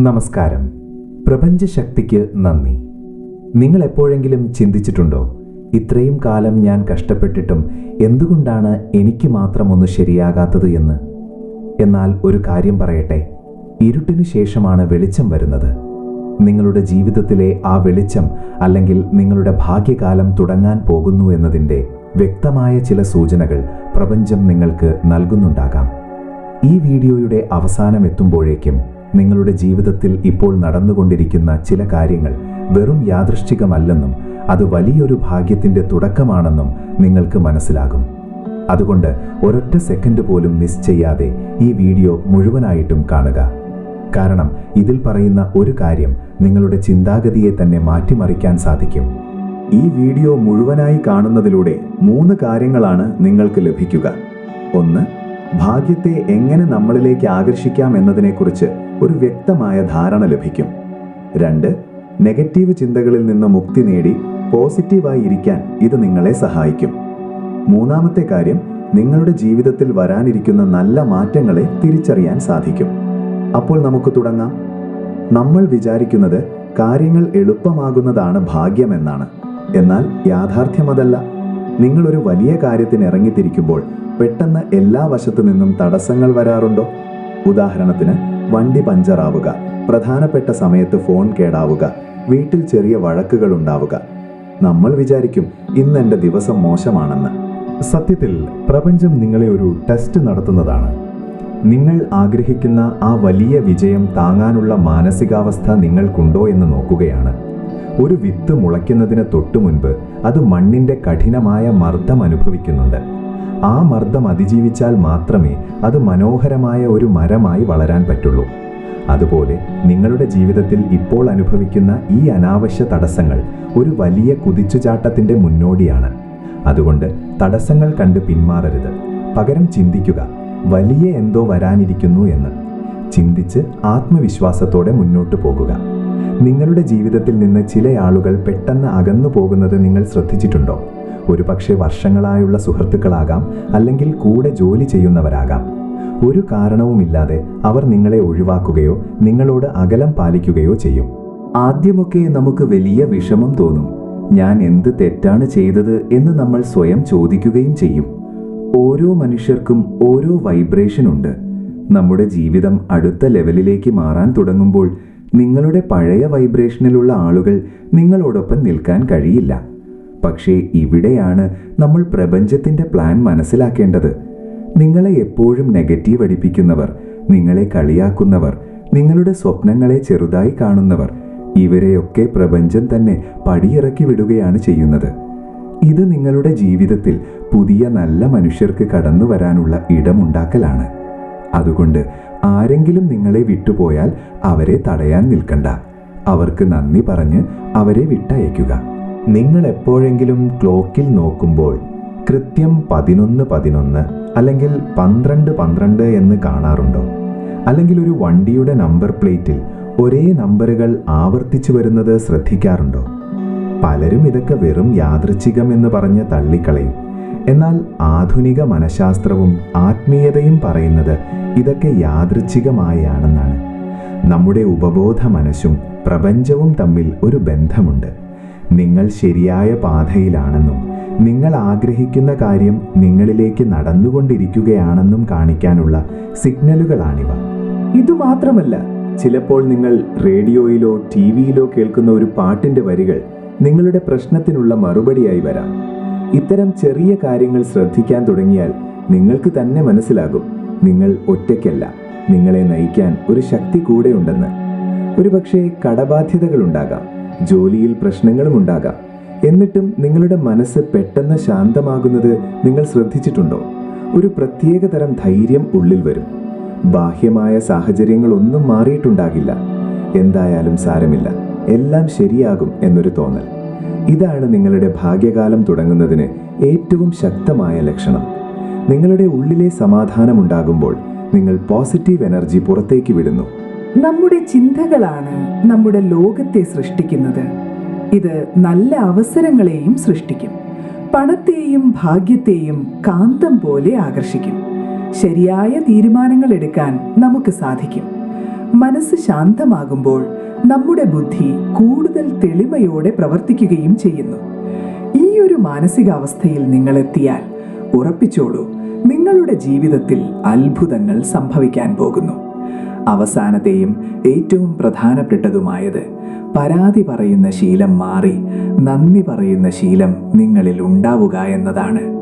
നമസ്കാരം. പ്രപഞ്ചശക്തിക്ക് നന്ദി. നിങ്ങൾ എപ്പോഴെങ്കിലും ചിന്തിച്ചിട്ടുണ്ടോ ഇത്രയും കാലം ഞാൻ കഷ്ടപ്പെട്ടിട്ടും എന്തുകൊണ്ടാണ് എനിക്ക് മാത്രം ഒന്ന് ശരിയാകാത്തത് എന്ന്? എന്നാൽ ഒരു കാര്യം പറയട്ടെ ഇരുട്ടിനു ശേഷമാണ് വെളിച്ചം വരുന്നത്. നിങ്ങളുടെ ജീവിതത്തിലെ ആ വെളിച്ചം അല്ലെങ്കിൽ നിങ്ങളുടെ ഭാഗ്യകാലം തുടങ്ങാൻ പോകുന്നു എന്നതിന്റെ വ്യക്തമായ ചില സൂചനകൾ പ്രപഞ്ചം നിങ്ങൾക്ക് നൽകുന്നുണ്ടാകാം. ഈ വീഡിയോയുടെ അവസാനം എത്തുമ്പോഴേക്കും നിങ്ങളുടെ ജീവിതത്തിൽ ഇപ്പോൾ നടന്നുകൊണ്ടിരിക്കുന്ന ചില കാര്യങ്ങൾ വെറും യാദൃശ്ചികമല്ലെന്നും അത് വലിയൊരു ഭാഗ്യത്തിന്റെ തുടക്കമാണെന്നും നിങ്ങൾക്ക് മനസ്സിലാകും. അതുകൊണ്ട് ഒരൊറ്റ സെക്കൻഡ് പോലും മിസ് ചെയ്യാതെ ഈ വീഡിയോ മുഴുവനായിട്ടും കാണുക. കാരണം ഇതിൽ പറയുന്ന ഒരു കാര്യം നിങ്ങളുടെ ചിന്താഗതിയെ തന്നെ മാറ്റിമറിക്കാൻ സാധിക്കും. ഈ വീഡിയോ മുഴുവനായി കാണുന്നതിലൂടെ മൂന്ന് കാര്യങ്ങളാണ് നിങ്ങൾക്ക് ലഭിക്കുക. ഒന്ന് ഭാഗ്യത്തെ എങ്ങനെ നമ്മളിലേക്ക് ആകർഷിക്കാം എന്നതിനെക്കുറിച്ച് ഒരു വ്യക്തമായ ധാരണ ലഭിക്കും. രണ്ട് നെഗറ്റീവ് ചിന്തകളിൽ നിന്ന് മുക്തി നേടി പോസിറ്റീവായി ഇരിക്കാൻ ഇത് നിങ്ങളെ സഹായിക്കും. മൂന്നാമത്തെ കാര്യം നിങ്ങളുടെ ജീവിതത്തിൽ വരാനിരിക്കുന്ന നല്ല മാറ്റങ്ങളെ തിരിച്ചറിയാൻ സാധിക്കും. അപ്പോൾ നമുക്ക് തുടങ്ങാം. നമ്മൾ വിചാരിക്കുന്നത് കാര്യങ്ങൾ എളുപ്പമാകുന്നതാണ് ഭാഗ്യമെന്നാണ് എന്നാൽ യാഥാർത്ഥ്യമതല്ല. ഒരു വലിയ കാര്യത്തിന് ഇറങ്ങിത്തിരിക്കുമ്പോൾ പെട്ടെന്ന് എല്ലാ വശത്തു നിന്നും തടസ്സങ്ങൾ വരാറുണ്ടോ? ഉദാഹരണത്തിന് വണ്ടി പഞ്ചറാവുക. പ്രധാനപ്പെട്ട സമയത്ത് ഫോൺ കേടാവുക. വീട്ടിൽ ചെറിയ വഴക്കുകൾ ഉണ്ടാവുക നമ്മൾ വിചാരിക്കും ഇന്ന് എന്റെ ദിവസം മോശമാണെന്ന്. സത്യത്തിൽ പ്രപഞ്ചം നിങ്ങളെ ഒരു ടെസ്റ്റ് നടത്തുന്നതാണ്. നിങ്ങൾ ആഗ്രഹിക്കുന്ന ആ വലിയ വിജയം താങ്ങാനുള്ള മാനസികാവസ്ഥ നിങ്ങൾക്കുണ്ടോ എന്ന് നോക്കുകയാണ്. ഒരു വിത്ത് മുളയ്ക്കുന്നതിന് തൊട്ടു മുൻപ് അത് മണ്ണിന്റെ കഠിനമായ മർദ്ദം അനുഭവിക്കുന്നുണ്ട്. ആ മർദ്ദം അതിജീവിച്ചാൽ മാത്രമേ അത് മനോഹരമായ ഒരു മരമായി വളരാൻ പറ്റുള്ളൂ. അതുപോലെ നിങ്ങളുടെ ജീവിതത്തിൽ ഇപ്പോൾ അനുഭവിക്കുന്ന ഈ അനാവശ്യ തടസ്സങ്ങൾ ഒരു വലിയ കുതിച്ചുചാട്ടത്തിന്റെ മുന്നോടിയാണ്. അതുകൊണ്ട് തടസ്സങ്ങൾ കണ്ട് പിന്മാറരുത്. പകരം ചിന്തിക്കുക വലിയ എന്തോ വരാനിരിക്കുന്നു എന്ന്. ചിന്തിച്ച് ആത്മവിശ്വാസത്തോടെ മുന്നോട്ടു പോകുക. നിങ്ങളുടെ ജീവിതത്തിൽ നിന്ന് ചില ആളുകൾ പെട്ടെന്ന് അകന്നു പോകുന്നത് നിങ്ങൾ ശ്രദ്ധിച്ചിട്ടുണ്ടോ? ഒരുപക്ഷെ വർഷങ്ങളായുള്ള സുഹൃത്തുക്കളാകാം അല്ലെങ്കിൽ കൂടെ ജോലി ചെയ്യുന്നവരാകാം. ഒരു കാരണവുമില്ലാതെ അവർ നിങ്ങളെ ഒഴിവാക്കുകയോ നിങ്ങളോട് അകലം പാലിക്കുകയോ ചെയ്യും. ആദ്യമൊക്കെ നമുക്ക് വലിയ വിഷമം തോന്നും. ഞാൻ എന്ത് തെറ്റാണ് ചെയ്തത് എന്ന് നമ്മൾ സ്വയം ചോദിക്കുകയും ചെയ്യും. ഓരോ മനുഷ്യർക്കും ഓരോ വൈബ്രേഷൻ ഉണ്ട്. നമ്മുടെ ജീവിതം അടുത്ത ലെവലിലേക്ക് മാറാൻ തുടങ്ങുമ്പോൾ നിങ്ങളുടെ പഴയ വൈബ്രേഷനിലുള്ള ആളുകൾ നിങ്ങളോടൊപ്പം നിൽക്കാൻ കഴിയില്ല. പക്ഷേ ഇവിടെയാണ് നമ്മൾ പ്രപഞ്ചത്തിന്റെ പ്ലാൻ മനസ്സിലാക്കേണ്ടത്. നിങ്ങളെ എപ്പോഴും നെഗറ്റീവ് അടിപ്പിക്കുന്നവർ നിങ്ങളെ കളിയാക്കുന്നവർ നിങ്ങളുടെ സ്വപ്നങ്ങളെ ചെറുതായി കാണുന്നവർ ഇവരെയൊക്കെ പ്രപഞ്ചം തന്നെ പടിയിറക്കി വിടുകയാണ് ചെയ്യുന്നത്. ഇത് നിങ്ങളുടെ ജീവിതത്തിൽ പുതിയ നല്ല മനുഷ്യർക്ക് കടന്നു വരാനുള്ള ഇടമുണ്ടാക്കലാണ്. അതുകൊണ്ട് ആരെങ്കിലും നിങ്ങളെ വിട്ടുപോയാൽ അവരെ തടയാൻ നിൽക്കണ്ട. അവർക്ക് നന്ദി പറഞ്ഞ് അവരെ വിട്ടയക്കുക. നിങ്ങൾ എപ്പോഴെങ്കിലും ക്ലോക്കിൽ നോക്കുമ്പോൾ കൃത്യം പതിനൊന്ന് പതിനൊന്ന് അല്ലെങ്കിൽ പന്ത്രണ്ട് പന്ത്രണ്ട് എന്ന് കാണാറുണ്ടോ? അല്ലെങ്കിൽ ഒരു വണ്ടിയുടെ നമ്പർ പ്ലേറ്റിൽ ഒരേ നമ്പറുകൾ ആവർത്തിച്ചു വരുന്നത് ശ്രദ്ധിക്കാറുണ്ടോ? പലരും ഇതൊക്കെ വെറും യാദൃച്ഛികം എന്ന് പറഞ്ഞ് തള്ളിക്കളയും. എന്നാൽ ആധുനിക മനഃശാസ്ത്രവും ആത്മീയതയും പറയുന്നത് ഇതൊക്കെ യാദൃച്ഛികമായാണെന്നാണ് നമ്മുടെ ഉപബോധ മനസ്സും പ്രപഞ്ചവും തമ്മിൽ ഒരു ബന്ധമുണ്ട്. നിങ്ങൾ ശരിയായ പാതയിലാണെന്നും നിങ്ങൾ ആഗ്രഹിക്കുന്ന കാര്യം നിങ്ങളിലേക്ക് നടന്നുകൊണ്ടിരിക്കുകയാണെന്നും കാണിക്കാനുള്ള സിഗ്നലുകളാണിവ. ഇതുമാത്രമല്ല ചിലപ്പോൾ നിങ്ങൾ റേഡിയോയിലോ ടി വിയിലോ കേൾക്കുന്ന ഒരു പാട്ടിന്റെ വരികൾ നിങ്ങളുടെ പ്രശ്നത്തിനുള്ള മറുപടിയായി വരാം. ഇത്തരം ചെറിയ കാര്യങ്ങൾ ശ്രദ്ധിക്കാൻ തുടങ്ങിയാൽ നിങ്ങൾക്ക് തന്നെ മനസ്സിലാകും നിങ്ങൾ ഒറ്റയ്ക്കല്ല നിങ്ങളെ നയിക്കാൻ ഒരു ശക്തി കൂടെയുണ്ടെന്ന്. ഒരുപക്ഷെ കടബാധ്യതകളുണ്ടാകാം. ജോലിയിൽ പ്രശ്നങ്ങളും ഉണ്ടാകാം. എന്നിട്ടും നിങ്ങളുടെ മനസ്സ് പെട്ടെന്ന് ശാന്തമാകുന്നത് നിങ്ങൾ ശ്രദ്ധിച്ചിട്ടുണ്ടോ? ഒരു പ്രത്യേക തരം ധൈര്യം ഉള്ളിൽ വരും. ബാഹ്യമായ സാഹചര്യങ്ങളൊന്നും മാറിയിട്ടുണ്ടാകില്ല. എന്തായാലും സാരമില്ല. എല്ലാം ശരിയാകും എന്നൊരു തോന്നൽ. ഇതാണ് നിങ്ങളുടെ ഭാഗ്യകാലം തുടങ്ങുന്നതിന് ഏറ്റവും ശക്തമായ ലക്ഷണം. നിങ്ങളുടെ ഉള്ളിലെ സമാധാനമുണ്ടാകുമ്പോൾ നിങ്ങൾ പോസിറ്റീവ് എനർജി പുറത്തേക്ക് വിടുന്നു. നമ്മുടെ ചിന്തകളാണ് നമ്മുടെ ലോകത്തെ സൃഷ്ടിക്കുന്നത്. ഇത് നല്ല അവസരങ്ങളെയും സൃഷ്ടിക്കും. പണത്തെയും ഭാഗ്യത്തെയും കാന്തം പോലെ ആകർഷിക്കും. ശരിയായ തീരുമാനങ്ങൾ എടുക്കാൻ നമുക്ക് സാധിക്കും. മനസ്സ് ശാന്തമാകുമ്പോൾ നമ്മുടെ ബുദ്ധി കൂടുതൽ തെളിമയോടെ പ്രവർത്തിക്കുകയും ചെയ്യുന്നു. ഈ ഒരു മാനസികാവസ്ഥയിൽ നിങ്ങൾ എത്തിയാൽ ഉറപ്പിച്ചോളൂ നിങ്ങളുടെ ജീവിതത്തിൽ അത്ഭുതങ്ങൾ സംഭവിക്കാൻ പോകുന്നു. അവസാനത്തെയും ഏറ്റവും പ്രധാനപ്പെട്ടതുമായത് പരാതി പറയുന്ന ശീലം മാറി നന്ദി പറയുന്ന ശീലം നിങ്ങളിൽ ഉണ്ടാവുക എന്നതാണ്.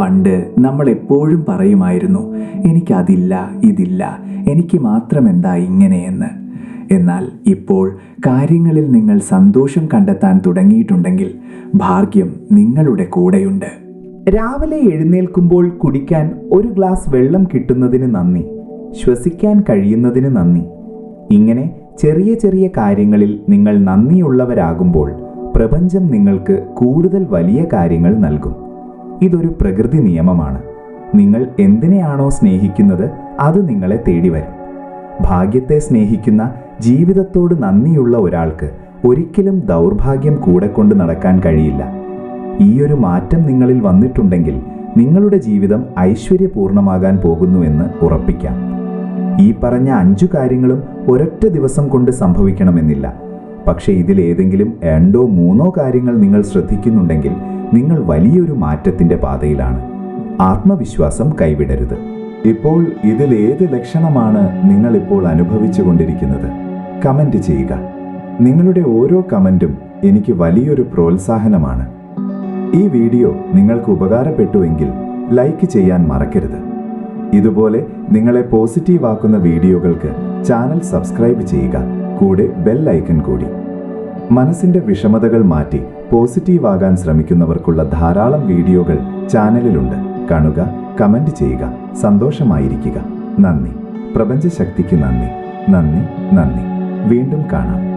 പണ്ട് നമ്മൾ എപ്പോഴും പറയുമായിരുന്നു എനിക്കതില്ല ഇതില്ല എനിക്ക് മാത്രം എന്താ ഇങ്ങനെയെന്ന് എന്നാൽ ഇപ്പോൾ കാര്യങ്ങളിൽ നിങ്ങൾ സന്തോഷം കണ്ടെത്താൻ തുടങ്ങിയിട്ടുണ്ടെങ്കിൽ ഭാഗ്യം നിങ്ങളുടെ കൂടെയുണ്ട്. രാവിലെ എഴുന്നേൽക്കുമ്പോൾ കുടിക്കാൻ ഒരു ഗ്ലാസ് വെള്ളം കിട്ടുന്നതിന് നന്ദി. ശ്വസിക്കാൻ കഴിയുന്നതിന് നന്ദി. ഇങ്ങനെ ചെറിയ ചെറിയ കാര്യങ്ങളിൽ നിങ്ങൾ നന്ദിയുള്ളവരാകുമ്പോൾ പ്രപഞ്ചം നിങ്ങൾക്ക് കൂടുതൽ വലിയ കാര്യങ്ങൾ നൽകും. ഇതൊരു പ്രകൃതി നിയമമാണ്. നിങ്ങൾ എന്തിനെയാണോ സ്നേഹിക്കുന്നത് അത് നിങ്ങളെ തേടി വരും. ഭാഗ്യത്തെ സ്നേഹിക്കുന്ന ജീവിതത്തോട് നന്ദിയുള്ള ഒരാൾക്ക് ഒരിക്കലും ദൗർഭാഗ്യം കൂടെ കൊണ്ട് നടക്കാൻ കഴിയില്ല. ഈ ഒരു മാറ്റം നിങ്ങളിൽ വന്നിട്ടുണ്ടെങ്കിൽ നിങ്ങളുടെ ജീവിതം ഐശ്വര്യപൂർണമാകാൻ പോകുന്നുവെന്ന് ഉറപ്പിക്കാം. ഈ പറഞ്ഞ അഞ്ചു കാര്യങ്ങളും ഒരൊറ്റ ദിവസം കൊണ്ട് സംഭവിക്കണമെന്നില്ല. പക്ഷേ ഇതിലേതെങ്കിലും രണ്ടോ മൂന്നോ കാര്യങ്ങൾ നിങ്ങൾ ശ്രദ്ധിക്കുന്നുണ്ടെങ്കിൽ നിങ്ങൾ വലിയൊരു മാറ്റത്തിന്റെ പാതയിലാണ്. ആത്മവിശ്വാസം കൈവിടരുത്. ഇപ്പോൾ ഇതിൽ ഏത് ലക്ഷണമാണ് നിങ്ങൾ ഇപ്പോൾ അനുഭവിച്ചു കൊണ്ടിരിക്കുന്നത്? കമന്റ് ചെയ്യുക. നിങ്ങളുടെ ഓരോ കമന്റും എനിക്ക് വലിയൊരു പ്രോത്സാഹനമാണ്. ഈ വീഡിയോ നിങ്ങൾക്ക് ഉപകാരപ്പെട്ടുവെങ്കിൽ ലൈക്ക് ചെയ്യാൻ മറക്കരുത്. ഇതുപോലെ നിങ്ങളെ പോസിറ്റീവ് ആക്കുന്ന വീഡിയോകൾക്ക് ചാനൽ സബ്സ്ക്രൈബ് ചെയ്യുക. കൂടെ ബെൽ ഐക്കൺ കൂടി. മനസ്സിന്റെ വിഷമതകൾ മാറ്റി പോസിറ്റീവ് ആകാൻ ശ്രമിക്കുന്നവർക്കുള്ള ധാരാളം വീഡിയോകൾ ചാനലിലുണ്ട് കാണുക കമന്റ് ചെയ്യുക. സന്തോഷമായിരിക്കുക. നന്ദി. പ്രപഞ്ചശക്തിക്ക് നന്ദി. നന്ദി നന്ദി. വീണ്ടും കാണാം.